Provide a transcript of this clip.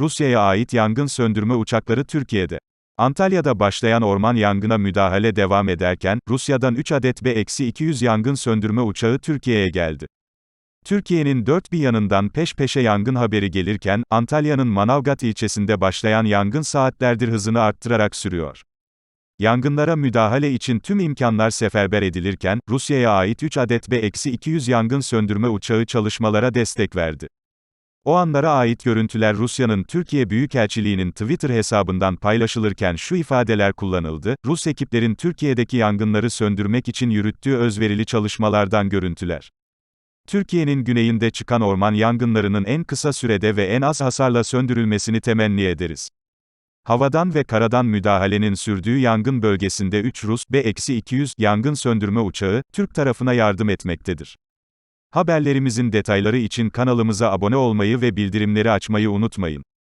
Rusya'ya ait yangın söndürme uçakları Türkiye'de. Antalya'da başlayan orman yangına müdahale devam ederken, Rusya'dan 3 adet B-200 yangın söndürme uçağı Türkiye'ye geldi. Türkiye'nin dört bir yanından peş peşe yangın haberi gelirken, Antalya'nın Manavgat ilçesinde başlayan yangın saatlerdir hızını arttırarak sürüyor. Yangınlara müdahale için tüm imkanlar seferber edilirken, Rusya'ya ait 3 adet B-200 yangın söndürme uçağı çalışmalara destek verdi. O anlara ait görüntüler Rusya'nın Türkiye Büyükelçiliği'nin Twitter hesabından paylaşılırken şu ifadeler kullanıldı, Rus ekiplerin Türkiye'deki yangınları söndürmek için yürüttüğü özverili çalışmalardan görüntüler. Türkiye'nin güneyinde çıkan orman yangınlarının en kısa sürede ve en az hasarla söndürülmesini temenni ederiz. Havadan ve karadan müdahalenin sürdüğü yangın bölgesinde 3 Rus B-200 yangın söndürme uçağı, Türk tarafına yardım etmektedir. Haberlerimizin detayları için kanalımıza abone olmayı ve bildirimleri açmayı unutmayın.